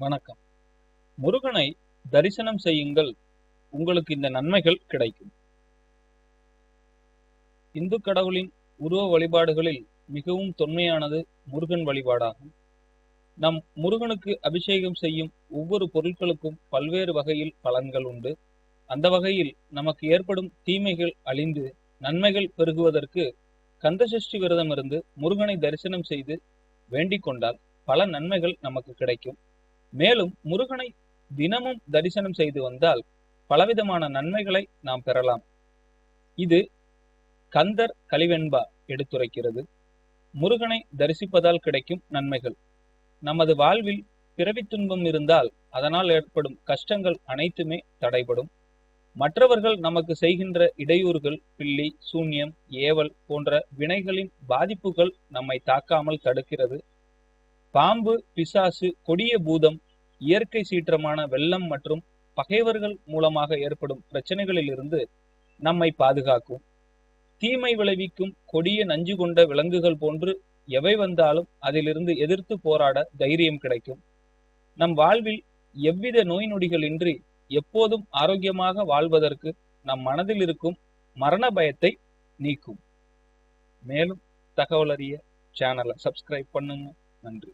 வணக்கம். முருகனை தரிசனம் செய்யுங்கள். உங்களுக்கு இந்த நன்மைகள் கிடைக்கும். இந்து கடவுளின் உருவ வழிபாடுகளில் மிகவும் தொன்மையானது முருகன் வழிபாடாகும். நம் முருகனுக்கு அபிஷேகம் செய்யும் ஒவ்வொரு பொருட்களுக்கும் பல்வேறு வகையில் பலன்கள் உண்டு. அந்த வகையில் நமக்கு ஏற்படும் தீமைகள் அழிந்து நன்மைகள் பெருகுவதற்கு கந்தசஷ்டி விரதம் இருந்து முருகனை தரிசனம் செய்து வேண்டிக் கொண்டால் பல நன்மைகள் நமக்கு கிடைக்கும். மேலும் முருகனை தினமும் தரிசனம் செய்து வந்தால் பலவிதமான நன்மைகளை நாம் பெறலாம். இது கந்தர் கலிவெண்பா எடுத்துரைக்கிறது. முருகனை தரிசிப்பதால் கிடைக்கும் நன்மைகள். நமது வாழ்வில் பிறவி துன்பம் இருந்தால் அதனால் ஏற்படும் கஷ்டங்கள் அனைத்துமே தடைபடும். மற்றவர்கள் நமக்கு செய்கின்ற இடையூறுகள் பில்லி சூன்யம் ஏவல் போன்ற வினைகளின் பாதிப்புகள் நம்மை தாக்காமல் தடுக்கிறது. பாம்பு பிசாசு கொடிய பூதம் இயற்கை சீற்றமான வெள்ளம் மற்றும் பகைவர்கள் மூலமாக ஏற்படும் பிரச்சனைகளிலிருந்து நம்மை பாதுகாக்கும். தீமை விளைவிக்கும் கொடிய நஞ்சு கொண்ட விலங்குகள் போன்று எவை வந்தாலும் அதிலிருந்து எதிர்த்து போராட தைரியம் கிடைக்கும். நம் வாழ்வில் எவ்வித நோய் நொடிகளின்றி எப்போதும் ஆரோக்கியமாக வாழ்வதற்கு நம் மனதில் இருக்கும் மரண பயத்தை நீக்கும். மேலும் தகவல் அறிய சேனலை சப்ஸ்கிரைப் பண்ணுங்க. நன்றி.